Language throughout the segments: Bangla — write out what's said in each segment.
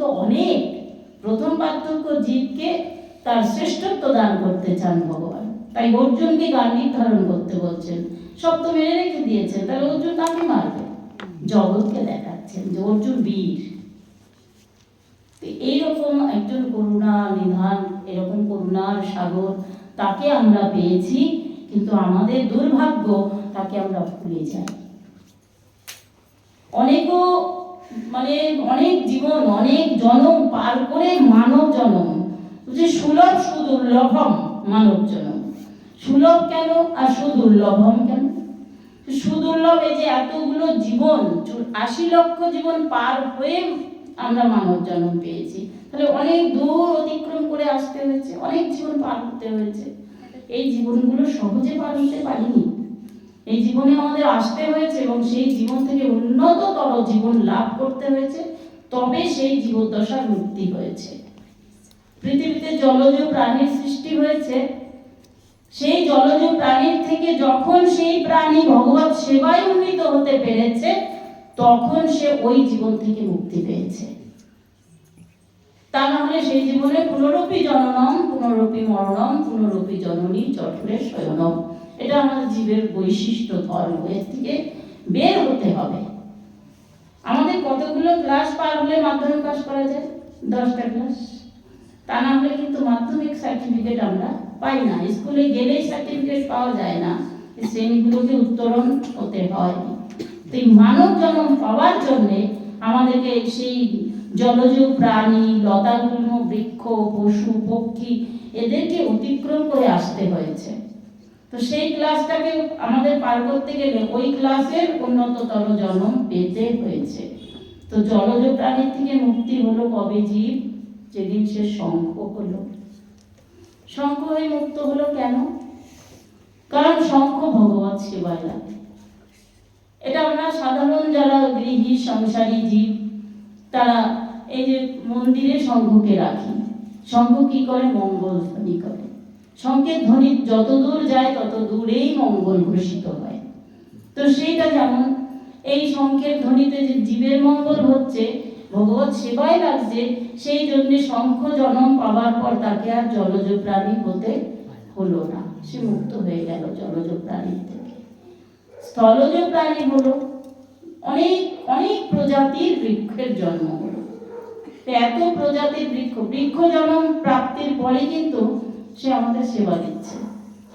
তো অনেক। প্রথম পার্থক্য জীবকে তার শ্রেষ্ঠত্ব দান করতে চান ভগবান। তাই অর্জুনকে গান্ডীব ধারণ করতে বলছেন। সব তো মেরে রেখে দিয়েছেন, তাহলে অর্জুন কাকে মারবে? জগৎকে দেখাচ্ছেন যে অর্জুন বীর। এইরকম একজন করুণা, নিধান, এরকম করুণার সাগর তাকে আমরা পেয়েছি, কিন্তু আমাদের দুর্ভাগ্য তাকে আমরা ভুলে যাই। অনেকও মানে অনেক জীবন, অনেক জনম পার করে মানব জনম। যে সুলভ সুদুর্লভম মানব জনম। সুলভ কেন আর সুদুর্লভম কেন? সুদুর্লভ এই যে এতগুলো জীবন আশি লক্ষ জীবন পার হয়ে আমরা মানব জন্ম পেয়েছি। তাহলে অনেক দূর অতিক্রম করে আসতে হয়েছে, অনেক জীবন পার হতে হয়েছে। এই জীবনগুলো সহজে পার হতে পারিনি। এই জীবনে আমাদের আসতে হয়েছে এবং সেই জীবন থেকে উন্নততর জীবন লাভ করতে হয়েছে। তবে সেই জীবদ্দশার মুক্তি হয়েছে। পৃথিবীতে জলজ প্রাণীর সৃষ্টি হয়েছে। সেই জলজ প্রাণীর থেকে যখন সেই প্রাণী ভগবত সেবায় উন্নীত হতে পেরেছে, তখন সে ওই জীবন থেকে মুক্তি পেয়েছে। তা না হলে সেই জীবনে পুনরূপী জননম, পুনরূপী মরণম, পুনরূপী জননী চঠুরে শয়নম। এটা আমাদের জীবের বৈশিষ্ট্য, ধর্ম। এর থেকে বের হতে হবে। আমাদের কতগুলো ক্লাস পার হলে মাধ্যমিক পাস করা যায়? দশটা ক্লাস তা না হলে কিন্তু মাধ্যমিক সার্টিফিকেট আমরা পাই না। স্কুলে গেলেই সার্টিফিকেট পাওয়া যায় না। শ্রেণীগুলোকে উত্তরণ হতে হয়। তো মানব জন্ম পাওয়ার জন্যে আমাদেরকে সেই জলজ প্রাণী, লতাগুল্ম, বৃক্ষ, পশু, পক্ষী, এদেরকে অতিক্রম করে আসতে হয়েছে। তো সেই ক্লাসটাকে আমাদের পার করতে গেলে ওই ক্লাসের উন্নততর জন্ম পেতে হয়েছে। তো জলজ প্রাণীর থেকে মুক্তি হলো কবে জীব? যেদিন সে শঙ্খ হলো। শঙ্খ হয়ে মুক্ত হলো কেন? কারণ শঙ্খ ভগবত সেবায় লাগে। এটা আমরা সাধারণ যারা গৃহী সংসারী জীব, তারা এই যে মন্দিরে শঙ্খকে রাখি। শঙ্খ কি করে? মঙ্গল ধ্বনি করে। শঙ্খের ধ্বনি যত দূর যায়, তত দূরেই মঙ্গল ঘোষিত হয়। তো সেইটা যেমন, এই শঙ্খের ধ্বনিতে যে জীবের মঙ্গল হচ্ছে, ভগবত সেবায় লাগছে, সেই জন্য শঙ্খ জনম পাওয়ার পর তাকে আর জলজ প্রাণী হতে হলো না। সে মুক্ত হয়ে গেল জলজ প্রাণীর থেকে। স্থলজ প্রাণী হলো অনেক অনেক প্রজাতির বৃক্ষের জন্ম হলো। এত প্রজাতির বৃক্ষ বৃক্ষ জন্ম প্রাপ্তির পরে কিন্তু সে আমাদের সেবা দিচ্ছে।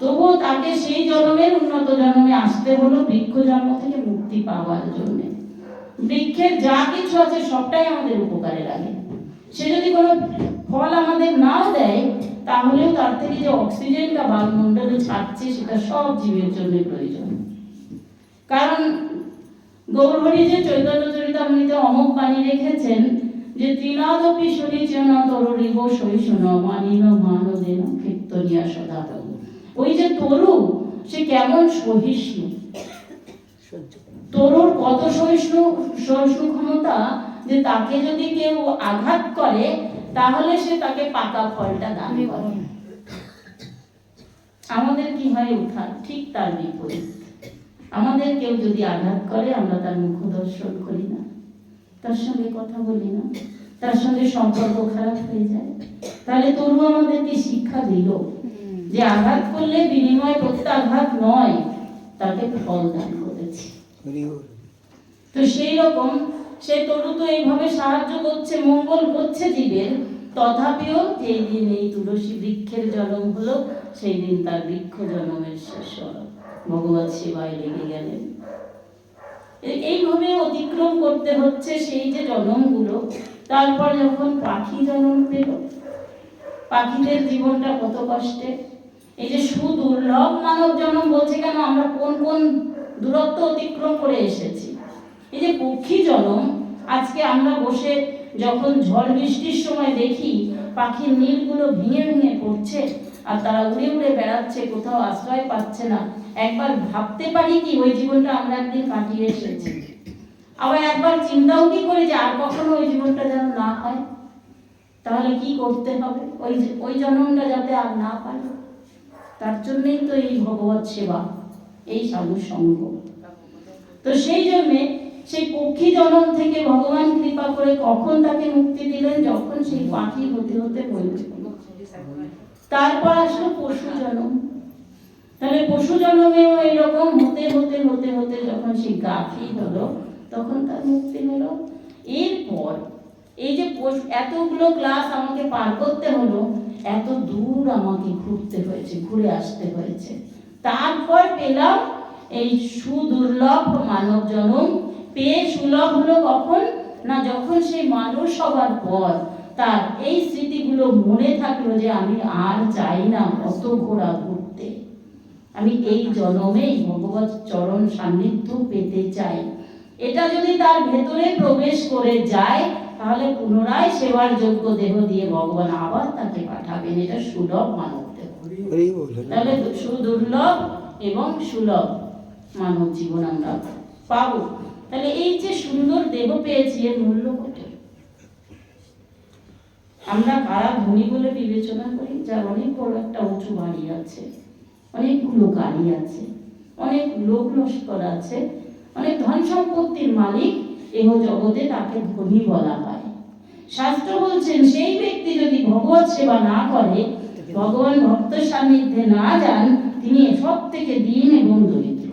তবুও তাকে সেই জন্মের উন্নত জন্মে আসতে হলো, বৃক্ষ জন্ম থেকে মুক্তি পাওয়ার জন্য। বৃক্ষের যা কিছু আছে সবটাই আমাদের উপকারে লাগে। সে যদি কোনো ফল আমাদের নাও দেয়, তাহলেও তার থেকে যে অক্সিজেনটা বায়ুমণ্ডলে ছাড়ছে, সেটা সব জীবের জন্য প্রয়োজন। কারণ গৌরহরি যে চৈতন্য চরিতামৃতে অমুক বাণী রেখেছেন যে তৃণাদপি শুনিছেন তরুরিব শৈশন মানিন মানদেন কীর্তনিয়া সদা ওই যে তরু সে কেমন সহিষ্ণু? তরুর কত সহিষ্ণু সহিষ্ণু ক্ষমতা যে তাকে যদি কেউ আঘাত করে তাহলে সে তাকে পাকা ফলটা দান করে। আমাদের কি হয় উঠা ঠিক তার বিপরীত। আমাদের কেউ যদি আঘাত করে আমরা তার মুখ দর্শন করি না। তার সঙ্গে কথা বলি না। তার সঙ্গে সম্পর্ক খারাপ হয়ে যায়। তাহলে তরু আমাদেরকে শিক্ষা দিল যে আঘাত করলে বিনিময় প্রত্যাঘাত নয়, তাকে ফল দান করেছে। তো সেই রকম সে তরু তো এইভাবে সাহায্য করছে, মঙ্গল করছে জীবের। তথাপিও যেই দিন এই তুলসী বৃক্ষের জন্ম হলো, সেই দিন তার বৃক্ষ জন্মের শেষ হলো। ভগবত সেবায় লেগে গেলেন। এইভাবে অতিক্রম করতে হচ্ছে সেই যে জনমগুলো। তারপর যখন পাখি জন্ম পেল, পাখিদের জীবনটা কত কষ্টে। এই যে সুদুর্লভ মানব জন্ম বলছে কেন? আমরা কোন কোন দূরত্ব অতিক্রম করে এসেছি। এই যে পক্ষী জনম, আজকে আমরা বসে যখন ঝড় বৃষ্টির সময় দেখি পাখির নীলগুলো ভেঙে ভেঙে পড়ছে আর তারা উড়ে উড়ে বেড়াচ্ছে, কোথাও আশ্রয় পাচ্ছে না। একবার ভাবতে পারি কি, ওই জীবনটা আমরা একদিন কাটিয়ে এসেছি। আবার একবার চিন্তাও কি করি যে, আর কখনো ওই জীবনটা যেন না হয়? তাহলে কি করতে হবে? ওই ওই জন্মটা যাতে আর না পাই তার জন্যই তো এই ভগবত সেবা, এই সাধু সঙ্গ। তো সেই জন্যে সেই পক্ষী জনম থেকে ভগবান কৃপা করে কখন তাকে মুক্তি দিলেন, যখন সেই পাখি হতে হতে বলছে। তারপর আসলো পশু জনম। তাহলে পশু জন্মেও এরকম হতে হতে হতে হতে যখন সেই গাভী হলো, তখন তার মুক্তি হলো। এরপর এই যে এতগুলো ক্লাস আমাকে পার করতে হলো, এত দূর আমাকে ঘুরতে হয়েছে, ঘুরে আসতে হয়েছে। তারপর পেলাম এই সুদুর্লভ মানব জনম। পেয়ে সুলভ হলো কখন? না, যখন সেই মানুষ হবার পর। তার এই স্মৃতিগুলো মনে থাকল যে আমি আর চাই না অত ঘোরা ঘুরতে। আমি এই জনমেই ভগবত চরণ সান্নিধ্য পেতে চাই। এটা যদি তার ভেতরে প্রবেশ করে যায় তাহলে পুনরায় সেবার যোগ্য দেহ দিয়ে ভগবান আবার তাকে পাঠাবেন। এটা সুলভ মানব দেহ। তাহলে সুদুর্লভ এবং সুলভ মানব জীবন আমরা পাবো। তাহলে এই যে সুন্দর দেহ পেয়েছি এর মূল্য কত? আমরা কারা ধনী বলে বিবেচনা করি? যার অনেক বড় একটা উঁচু বাড়ি আছে, অনেকগুলো গাড়ি আছে, অনেক লোক লস্কর আছে, অনেক ধন সম্পত্তির মালিক এহ জগতে তাকে ধনী বলা হয়। শাস্ত্র বলছেন, সেই ব্যক্তি যদি ভগবত সেবা না করে, ভগবান ভক্ত সান্নিধ্যে না যান, তিনি সব থেকে দিন এবং দরিদ্র।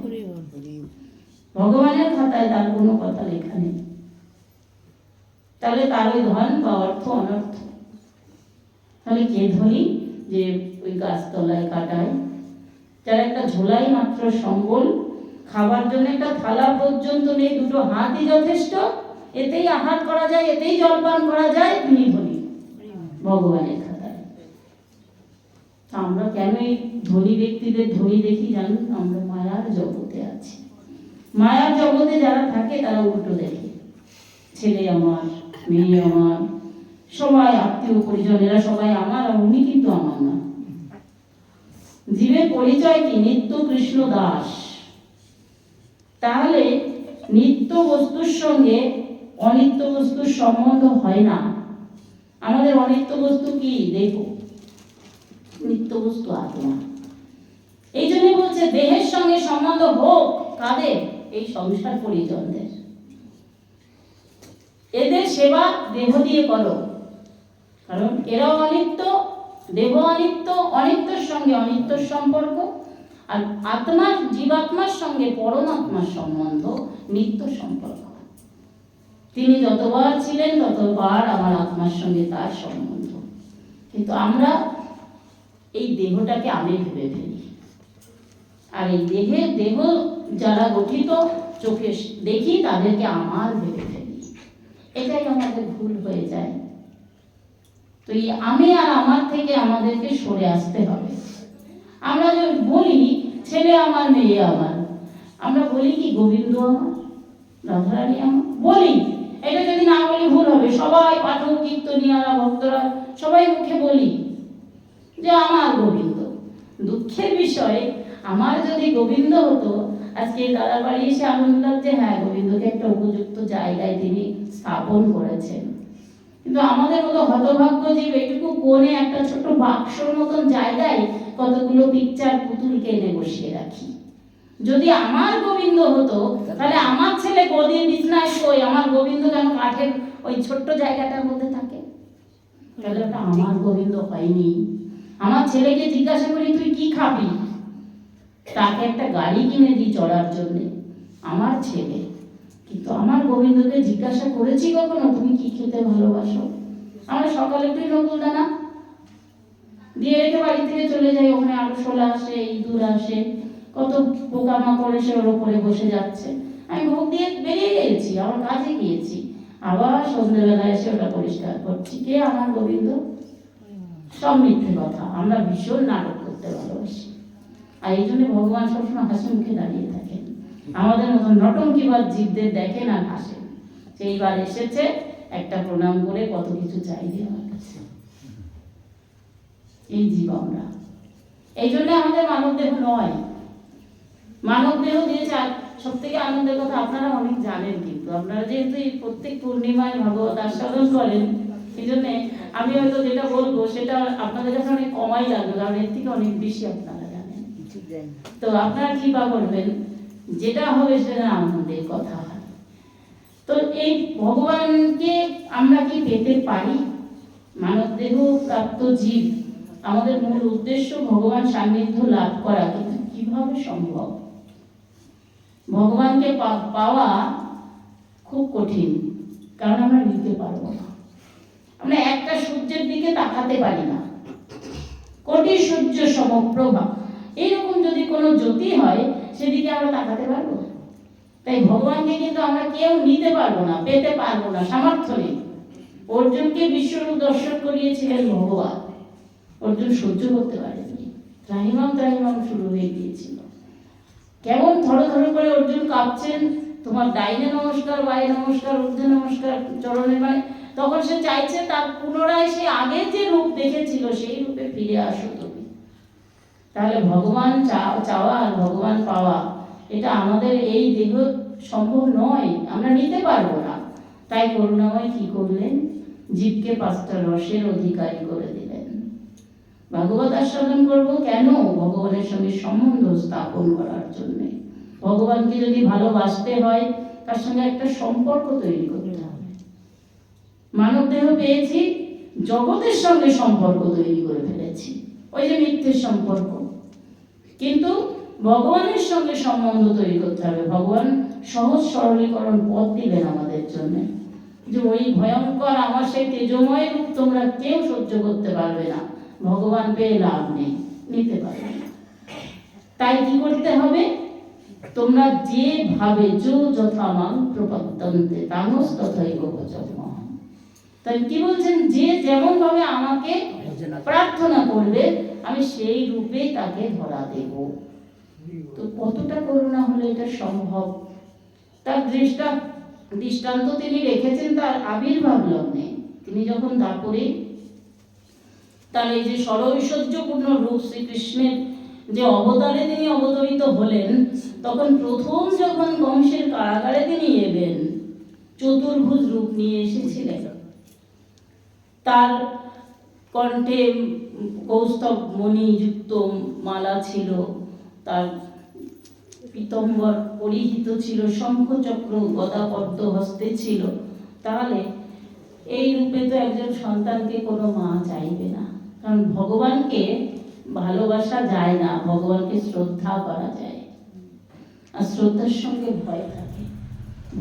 ভগবানের খাতায় তার কোনো কথা লেখা নেই। তাহলে তার ওই ধন বা অর্থ অনর্থ। তাহলে কে ধরি যে ওই গাছতলায় কাটায় যার একটা ঝোলাই মাত্র সম্বল, খাবার জন্য একটা থালা পর্যন্ত নেই, দুটো হাতই যথেষ্ট, এতেই আহার করা যায়, এতেই জলপান করা যায় তিনি ধনী ভগবানের খাতায়। আমরা কেন এই ধনী ব্যক্তিদের ধনী দেখি জানুন? আমরা মায়ার জগতে আছি। মায়ার জগতে যারা থাকে তারা উল্টো দেখে। ছেলে আমার, মেয়ে আমার সবাই আত্মীয় পরিজনেরা সবাই আমার আর উনি কিন্তু আমার না। জীবের পরিচয় কি? নিত্য কৃষ্ণ দাস। তাহলে নিত্য বস্তুর সঙ্গে অনিত্য বস্তুর সম্বন্ধ হয় না। আমাদের অনিত্য বস্তু কি? দেখো। নিত্য বস্তু আত্মা। এই জন্য বলছে, দেহের সঙ্গে সম্বন্ধ হোক, কাদের? এই সংসার পরিজনদের। এদের সেবা দেহ দিয়ে করো। কারণ এরাও অনিত্য দেহ অনিত্য, অনিত্যর সঙ্গে অনিত্যর সম্পর্ক। আর আত্মার জীবাত্মার সঙ্গে পরমাত্মার সম্বন্ধ, নিত্য সম্পর্ক। তিনি যতবার ছিলেন, ততবার আমার আত্মার সঙ্গে তার সম্বন্ধ। কিন্তু আমরা এই দেহটাকে আমি ভেবে ফেলি। আর এই দেহে দেহ যারা গঠিত, চোখে দেখি, তাদেরকে আমার ভেবে ফেলি। এটাই আমাদের ভুল হয়ে যায়। তো এই আমি আর আমার থেকে আমাদেরকে সরে আসতে হবে। আমরা যে বলি, ছেলে আমার, মেয়ে আমার। আমরা বলি কি, গোবিন্দ আমার, রাধারানী আমার? বলি। এটা যদি না বলি ভুল হবে। সবাই পাঠক, কীর্তনিয়ারা, ভক্তরা, সবাই মুখে বলি যে, আমার গোবিন্দ। দুঃখের বিষয়, আমার যদি গোবিন্দ হতো, আজকে দাদার বাড়ি এসে আনন্দ লাগছে। হ্যাঁ গোবিন্দকে একটা উপযুক্ত জায়গায় তিনি স্থাপন করেছেন। কিন্তু আমাদের মতো হতভাগ্য জীব এটুকু কোণে একটা ছোট বাক্সর মতন জায়গায় কতগুলো পিকচার পুতুলকে এনে বসিয়ে রাখি। যদি আমার গোবিন্দ হতো, তাহলে আমার ছেলে গদির বিছনায় শোয়, আমার গোবিন্দ কেন কাঠের ওই ছোট্ট জায়গাটার মধ্যে থাকে? তাহলে ওটা আমার গোবিন্দ হয়নি। আমার ছেলেকে জিজ্ঞাসা করি, তুই কি খাবি? তাকে একটা গাড়ি কিনে দিই চড়ার জন্যে। আমার ছেলে কিন্তু আমার গোবিন্দকে জিজ্ঞাসা করেছি কখনো, তুমি কি খেতে ভালোবাসো? আমরা সকালে একটু নকুল দানা দিয়ে রেখে বাড়ি থেকে চলে যাই। ওখানে আরও শোলা আসে, ইঁদুর আসে, কত পোকামাকড় এসে ওর উপরে বসে যাচ্ছে। আমি ভোগ দিয়ে বেরিয়ে গেছি আমার কাজে গিয়েছি। আবার সন্ধ্যেবেলা এসে ওটা পরিষ্কার করছি। কে আমার গোবিন্দ? সব মিথ্যে কথা। আমরা ভীষণ নাটক করতে ভালোবাসি। আর এই জন্য ভগবান সবসময় হাসি মুখে দাঁড়িয়ে থাকেন আমাদের মতন নটঙ্কিবাদ জীবদের দেখে না হাসেন সেইবার এসেছে একটা প্রণাম করে কত কিছু চাইবে আমার কাছে। এই জীব আমরা। এই জন্য আমাদের মানব দেহ নয়। মানব দেহ দিয়েছে সব থেকে আনন্দের কথা আপনারা অনেক জানেন কিন্তু। আপনারা যেহেতু এই প্রত্যেক পূর্ণিমায় ভাগবত আস্বাদন করেন এই জন্যে আমি হয়তো যেটা বলব সেটা আপনাদের কাছে অনেক কমাই লাগবে কারণ এর থেকে অনেক বেশি আপনারা জানেন। তো আপনারা কৃপা করবেন। যেটা হবে সেটা আনন্দের কথা হয়। তো এই ভগবানকে আমরা কি পেতে পারি? মানব দেহ প্রাপ্ত জীব। আমাদের মূল উদ্দেশ্য ভগবান সান্নিধ্য লাভ করা, কিন্তু কীভাবে সম্ভব? ভগবানকে পাওয়া খুব কঠিন, কারণ আমরা নিতে পারব না। আমরা একটা সূর্যের দিকে তাকাতে পারি না। কোটি সূর্য সমপ্রভা। এইরকম যদি কোনো জ্যোতি হয় সেদিকে আমরা তাকাতে পারব? তাই ভগবানকে কিন্তু আমরা কেউ নিতে পারব না, পেতে পারব না, সামর্থ্য নেই। অর্জুনকে বিশ্বরূপ দর্শন করিয়েছিলেন ভগবান। অর্জুন সহ্য করতে পারেনি ত্রাহিমাম ত্রাহিমাম শুরু হয়ে গিয়েছিল। কেমন ধরো ধরো করে অর্জুন কাঁপছেন, তোমার ডাইনে নমস্কার বাইরে নমস্কার, ঊর্ধ্বে নমস্কার, চরণে মানে তখন সে চাইছে তার পুনরায় সে আগে যে রূপ দেখেছিল, সেই রূপে ফিরে আসো তুমি তাহলে ভগবান চাওয়া আর ভগবান পাওয়া, এটা আমাদের এই দেহ সম্ভব নয়, আমরা নিতে পারব না। তাই করুণাময় কি করলেন? জীবকে পাঁচটা রসের অধিকারী করে দিলেন। ভাগবত আস্বাদন করব কেন? ভগবানের সঙ্গে সম্বন্ধ স্থাপন করার জন্য। ভগবানকে যদি ভালোবাসতে হয়, তার সঙ্গে একটা সম্পর্ক তৈরি করতে হবে। মানব দেহ পেয়েছি, জগতের সঙ্গে সম্পর্ক তৈরি করে ফেলেছি। ওই যে মিথ্যের সম্পর্ক। কিন্তু ভগবানের সঙ্গে সম্বন্ধ তৈরি করতে হবে। ভগবান সহজ সরলীকরণ পথ দিলেন আমাদের জন্য। যে ওই ভয়ঙ্কর আমার সেই তেজময় রূপ তোমরা কেউ সহ্য করতে পারবে না। ভগবান পেয়ে লাভ নেই, নিতে পারবে তাই কি করতে হবে? তোমরা যেভাবে যো যথামাং প্রপদ্যন্তে তামস তথৈব ভজমহম তাই কি বলছেন? যে যেমন ভাবে আমাকে প্রার্থনা করবে আমি সেই রূপে তাকে ধরা দেব। তো কতটা করুণা হলে এটা সম্ভব? তার দৃষ্টা দৃষ্টান্ত তিনি রেখেছেন তার আবির্ভাব লগ্নে। তিনি যখন দাপরে তার এই যে সরৈশ্বর্যপূর্ণ রূপ শ্রীকৃষ্ণের যে অবতারে তিনি অবতরিত হলেন তখন প্রথম যখন বংশের কারাগারে তিনি এলেন চতুর্ভুজ রূপ নিয়ে এসেছিলেন। তার কণ্ঠে কৌস্তব মণিযুক্ত মালা ছিল। তার পীতম্বর পরিহিত ছিল, শঙ্খচক্র গদাপদ্ম হস্তে ছিল। তাহলে এই রূপে তো একজন সন্তানকে কোনো মা চাইবে না। কারণ ভগবানকে ভালোবাসা যায় না, ভগবানকে শ্রদ্ধা করা যায়। আর শ্রদ্ধার সঙ্গে ভয় থাকে।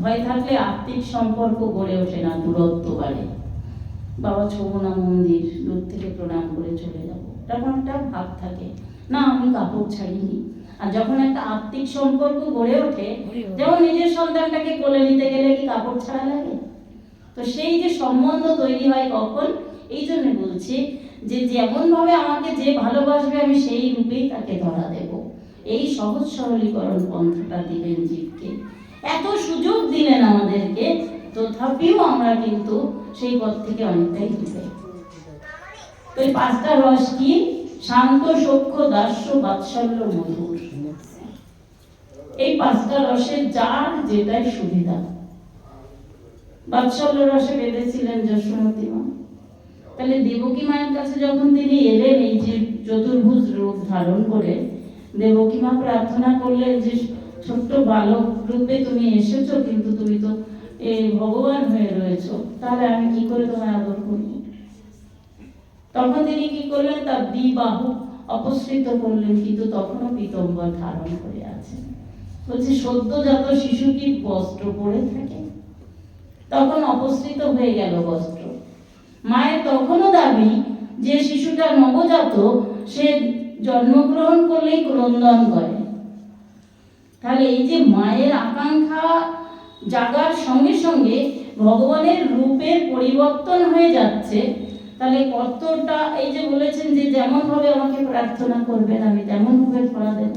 ভয় থাকলে আত্মিক সম্পর্ক গড়ে ওঠে না, দূরত্ব বাড়ে। বাবা ছবনা মন্দির দূর থেকে প্রণাম করে চলে যাব। তখন একটা ভাব থাকে না আমি কাপড় ছাড়িনি। আর যখন একটা আত্মিক সম্পর্ক গড়ে ওঠে যেমন নিজের সন্তানটাকে কোলে নিতে গেলে কি কাপড় ছাড়া লাগে? তো সেই যে সম্বন্ধ তৈরি হয় কখন এই জন্য বলছি যে যেমন ভাবে আমাকে যে ভালোবাসবে আমি সেই রূপেই তাকে ধরা দেব। এই সহজ সরলীকরণ পন্থাটা দিলেন জীবকে। এত সুযোগ দিলেন আমাদেরকে তথাপিও আমরা কিন্তু সেই পথ থেকে অনেকটাই দূরে। তো এই পাঁচটা রস কি? শান্ত সক্ষ দাস্য, বাৎসল্য, মধুর। এই পাঁচটা রসের যার যেটাই সুবিধা। বাৎসল্য রসে বেঁধেছিলেন যশোমতী মা। তাহলে দেবকী মায়ের কাছে যখন তিনি এলেন, এই যে চতুর্ভুজ রূপ ধারণ করে, দেবকী মা প্রার্থনা করলেন যে, ছোট্ট বালক রূপে তুমি এসেছ, কিন্তু তুমি তো এই ভগবান হয়ে রয়েছো। তাহলে আমি কি করে তোমায় আদর করি? তখন তিনি কি করলেন? তার দ্বিবাহু অপসৃত করলেন, কিন্তু তখনও পীতম্বর ধারণ করে আছেন। বলছে, সদ্যজাত শিশু কি বস্ত্র পরে থাকে? তখন অপসৃত হয়ে গেল বস্ত্র। মায়ের তখনও দাবি যে শিশুটা নবজাত, সে জন্মগ্রহণ করলেই ক্রন্দন করে। তাহলে এই যে মায়ের আকাঙ্ক্ষা জাগার সঙ্গে সঙ্গে ভগবানের রূপের পরিবর্তন হয়ে যাচ্ছে, তাহলে কতটা এই যে বলেছেন যে যেমন ভাবে আমাকে প্রার্থনা করবেন, আমি তেমন ভাবে ধরা দেব।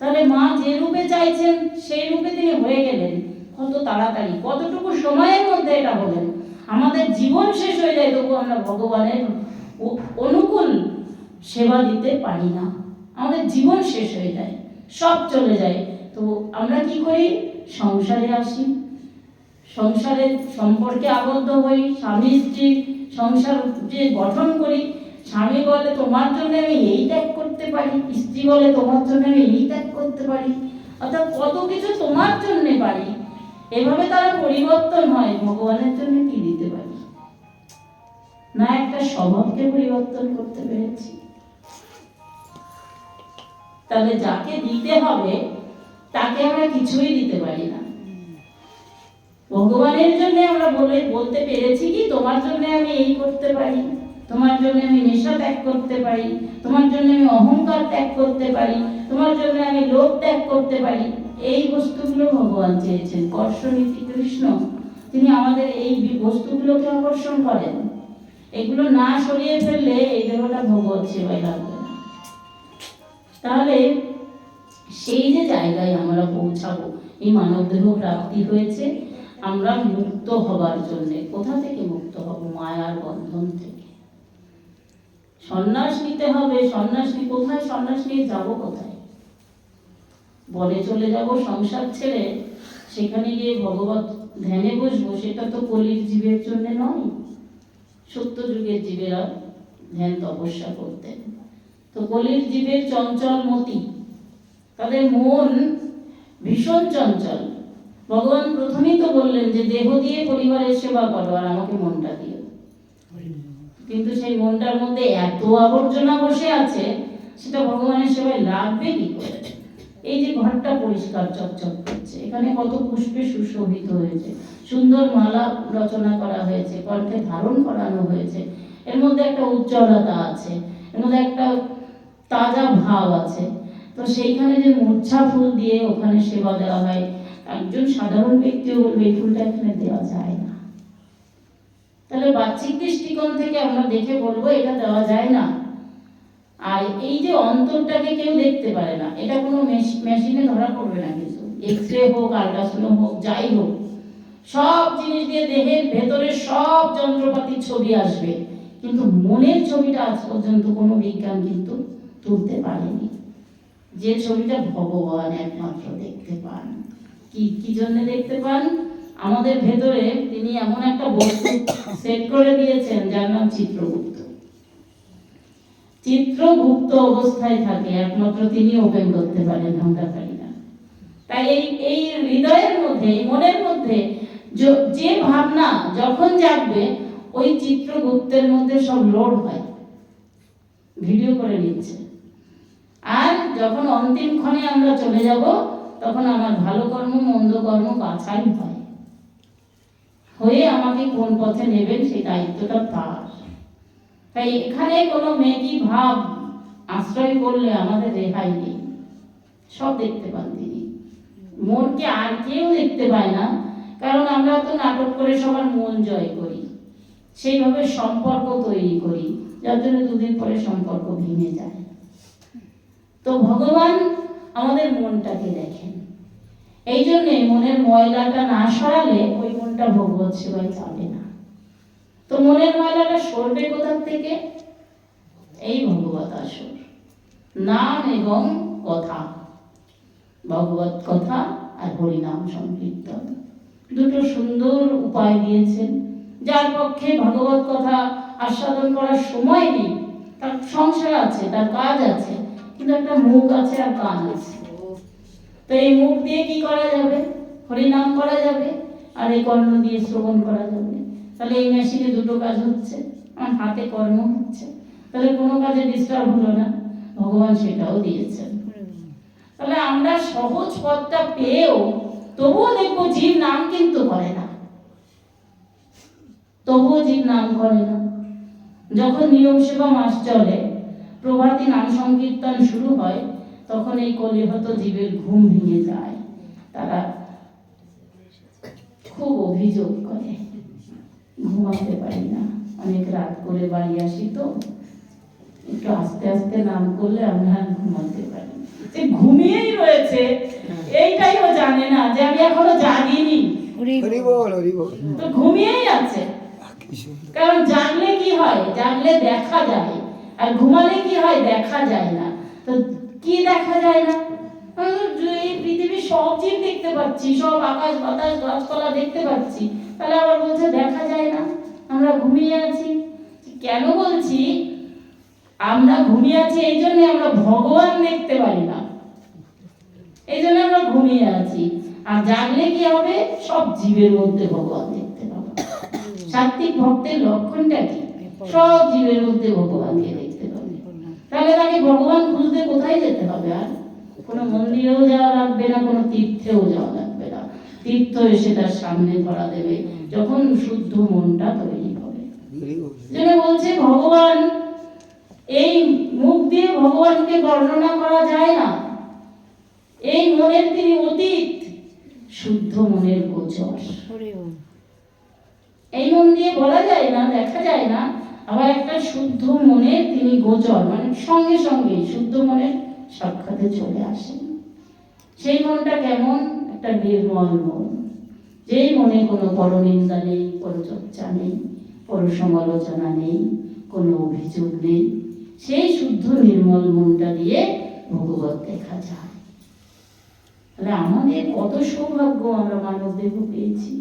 তাহলে মা যে রূপে চাইছেন, সেই রূপে তিনি হয়ে গেলেন। কত তাড়াতাড়ি, কতটুকু সময়ের মধ্যে এটা হলেন আমাদের জীবন শেষ হয়ে যায়, তবু আমরা ভগবানের অনুকূল সেবা দিতে পারি না। আমাদের জীবন শেষ হয়ে যায়, সব চলে যায়। তো আমরা কি করি? সংসারে আসি। সংসারের সম্পর্কে আবদ্ধ হই, স্বামী স্ত্রী সংসার যে গঠন করি, স্বামী বলে তোমার জন্য আমি এই ত্যাগ করতে পারি, স্ত্রী বলে তোমার জন্য আমি এই ত্যাগ করতে পারি। অর্থাৎ কত কিছু তোমার জন্যে পারি। এভাবে তারা পরিবর্তন হয়, ভগবানের জন্য কি দিতে পারি? না, একটা স্বভাবকে পরিবর্তন করতে পেরেছি। তাহলে যাকে দিতে হবে তাকে আমরা কিছুই দিতে পারি না। ভগবানের জন্য আমরা বলে, বলতে পেরেছি কি, তোমার জন্য আমি এই করতে পারি, তোমার জন্য আমি নেশা ত্যাগ করতে পারি, তোমার জন্য আমি অহংকার ত্যাগ করতে পারি, তোমার জন্য আমি লোভ ত্যাগ করতে পারি। এই বস্তুগুলো ভগবান চেয়েছেন, কর্ষণীতি কৃষ্ণ। তিনি আমাদের এই বস্তুগুলোকে আকর্ষণ করেন। এগুলো না সরিয়ে ফেললে এই দেহটা ভগবত সেবায় লাগবে তাহলে সেই যে জায়গায় আমরা পৌঁছাবো, এই মানব দেহ প্রাপ্তি হয়েছে, আমরা মুক্ত হবার জন্য। কোথা থেকে মুক্ত হব? মায়ার বন্ধন থেকে। সন্ন্যাস নিতে হবে, সন্ন্যাস নিয়ে কোথায়? সন্ন্যাস নিয়ে যাব কোথায়? বনে চলে যাব সংসার ছেড়ে, সেখানে গিয়ে ভগবত ধ্যানে বসবো, সেটা তো কলির জীবের জন্য নয়। সত্য যুগের জীবেরা ধ্যান তপস্যা করতেন। তো কলির জীবের চঞ্চল মতি তাদের মন ভীষণ চঞ্চল। ভগবান প্রথমেই তো বললেন যে দেহ দিয়ে পরিবারের সেবা করো আর আমাকে মনটা দিও। কিন্তু সেই মনটার মধ্যে এত আবর্জনা বসে আছে, সেটা ভগবানের সেবায় লাগবে কি করে? এই যে ঘরটা পরিষ্কার চকচক করছে, এখানে কত পুষ্পে সুশোভিত হয়েছে, সুন্দর মালা রচনা করা হয়েছে, কণ্ঠে ধারণ করানো হয়েছে, এর মধ্যে একটা উজ্জ্বলতা আছে, এর মধ্যে একটা তাজা ভাব আছে। তো সেইখানে যে মূর্ছা ফুল দিয়ে ওখানে সেবা দেওয়া হয়, একজন সাধারণ ব্যক্তিও বলবে এই ফুলটা এখানে দেওয়া যায় না। তাহলে বাহ্যিক দৃষ্টিকোণ থেকে আমরা দেখে বলব এটা দেওয়া যায় না। আর এই যে অন্তরটাকে কেউ দেখতে পারে না, এটা কোনো মেশ- মেশিনে ধরা পড়বে না কিছু এক্স রে হোক আল্ট্রাসাউন্ড হোক, যাই হোক, সব জিনিস দিয়ে দেহের ভেতরে সব যন্ত্রপাতির ছবি আসবে। কিন্তু মনের ছবিটা আজ পর্যন্ত কোনো বিজ্ঞান কিন্তু তুলতে পারেনি। যে ছবিটা ভগবান একমাত্র দেখতে পান। কি কি জন্য দেখতে পান? আমাদের ভেতরে তিনি এমন একটা বস্তু সেট করে দিয়েছেন যার নাম চিত্রগুপ্ত। চিত্রগুপ্ত অবস্থায় থাকে, একমাত্র তিনি ওপেন করতে পারেন, আমরা না। তাই এই এই হৃদয়ের মধ্যে, এই মনের মধ্যে যে ভাবনা যখন জাগবে, ওই চিত্রগুপ্তের মধ্যে সব লোড হয়। ভিডিও করে নিচ্ছে। আর যখন অন্তিম ক্ষণে আমরা চলে যাব, তখন আমার ভালো কর্ম, মন্দ কর্ম বাছাই হয়। হয়ে আমাকে কোন পথে নেবেন সেই দায়িত্বটা তার তাই এখানে কোনো মেকি ভাব, আশ্রয় করলে আমাদের রেহাই নেই। সব দেখতে পান তিনি। মনকে আর কেউ দেখতে পায় না, কারণ আমরা তো নাটক করে সবার মন জয় করি। সেইভাবে সম্পর্ক তৈরি করি, যার জন্য দুদিন পরে সম্পর্ক ভেঙে যায়। তো ভগবান আমাদের মনটাকে দেখেন। এই জন্যে মনের ময়লাটা না সরালে ওই মনটা ভগবত সেবায় যাবে না। তো মনের ময়লাটা সরবে কোথার থেকে? এই ভগবত আসর। নাম এবং কথা। ভগবত কথা আর হরিনাম সংকীর্তন। দুটো সুন্দর উপায় দিয়েছেন। যার পক্ষে ভগবত কথা আস্বাদন করার সময় নেই। তার সংসার আছে, তার কাজ আছে। কিন্তু একটা মুখ আছে আর কান আছে। তো এই মুখ দিয়ে কি করা যাবে? হরিনাম করা যাবে আর এই কর্ণ দিয়ে শ্রবণ করা যাবে। তাহলে এই মেশিনে দুটো কাজ হচ্ছে, আমার হাতে কর্ম হচ্ছে। তাহলে কোনো কাজে ডিস্টার্ব হলো না, ভগবান সেটাও দিয়েছেন। তাহলে আমরা সহজ পথটা পেয়েও তবুও দেখব জীব নাম কিন্তু করে না। তবুও জীব নাম করে না। যখন নিয়ম সেবা মাস চলে প্রভাতী নাম সংকীর্তন শুরু হয় তখন এই কলিহত জীবের ঘুম ভেঙে যায়। তারা খুব অভিযোগ করে ঘুমাতে পারি না। অনেক রাত করে বাড়ি আসি তো একটু আস্তে আস্তে নাম করলে আমরা আর ঘুমাতে পারি যে ঘুমিয়েই রয়েছে এইটাই ও জানে না যে আমি এখনও জাগিনি। হরি বল। হরি বল তো ঘুমিয়েই আছে। কারণ জানলে কি হয়? জানলে দেখা যায়। আর ঘুমালে কি হয়? দেখা যায় না। তো কি দেখা যায় না? এই পৃথিবীর সব জীব দেখতে পাচ্ছি, সব আকাশ, বাতাস, গাছপালা দেখতে পাচ্ছি। তাহলে আবার বলছে দেখা যায় না। আমরা ঘুমিয়ে আছি। কেন বলছি? আমরা ঘুমিয়ে আছি এই জন্য আমরা ভগবান দেখতে পারি না। এই জন্য আমরা ঘুমিয়ে আছি। আর জানলে কি হবে? সব জীবের মধ্যে ভগবান দেখতে পাবো। সাত্বিক ভক্তের লক্ষণটা কি? সব জীবের মধ্যে ভগবানকে তাহলে তাকে ভগবান খুঁজতে কোথায় যেতে হবে আর? কোনো মন্দিরেও যাওয়া লাগবে না কোনো তীর্থেও যাওয়া লাগবে না। তীর্থ এসে তার সামনে ধরা দেবে যখন শুদ্ধ মনটা তৈরি হবে। জন্য বলছে ভগবান এই মুখ দিয়ে ভগবানকে বর্ণনা করা যায় না। এই মনের তিনি অতীত শুদ্ধ মনের গোচর। এই মন দিয়ে বলা যায় না দেখা যায় না। আবার একটা শুদ্ধ মনে তিনি গোচর মানে সঙ্গে সঙ্গে শুদ্ধ মনের সাক্ষাতে চলে আসেন সেই মনটা কেমন? একটা নির্মল মন। যেই মনে কোনো পরনিন্দা নেই, কোনো চর্চা নেই, কোনো সমালোচনা নেই, কোনো অভিযোগ নেই, সেই শুদ্ধ নির্মল মনটা দিয়ে ভগবত দেখা যায়। তাহলে আমাদের কত সৌভাগ্য আমরা মানব দেহ পেয়েছি।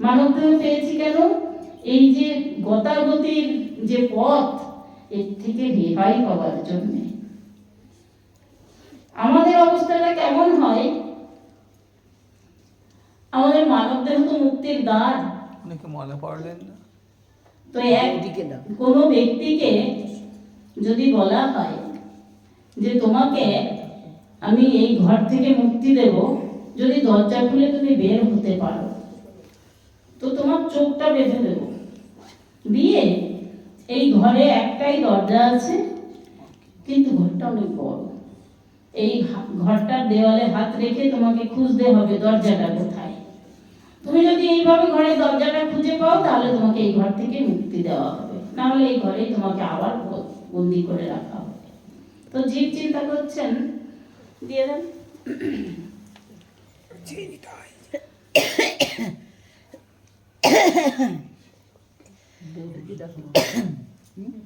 মানব দেহ পেয়েছি কেন? এই যে গতাগতির যে পথ এর থেকে রেহাই পাওয়ার জন্যে। আমাদের অবস্থাটা কেমন হয়? আমাদের মানব দেহ তো মুক্তির দ্বার। অনেকে মনে পড়লেন না। তো এক কোনো ব্যক্তিকে যদি বলা হয় যে তোমাকে আমি এই ঘর থেকে মুক্তি দেব যদি দরজা খুলে তুমি বের হতে পারো তো তোমার চোখটা বেঁধে দেব। দিয়ে এই ঘরে একটাই দরজা আছে কিন্তু ঘরটা অনেক বড় এই ঘরটার দেওয়ালে হাত রেখে তোমাকে খুঁজতে হবে দরজাটা কোথায় তুমি যদি এইভাবে ঘরের দরজাটা খুঁজে পাও তাহলে তোমাকে এই ঘর থেকে মুক্তি দেওয়া হবে না হলে এই ঘরেই তোমাকে আবার বন্দি করে রাখা হবে তো জীব চিন্তা করছেন দিয়ে দেন wurdet ihr davon? Hm?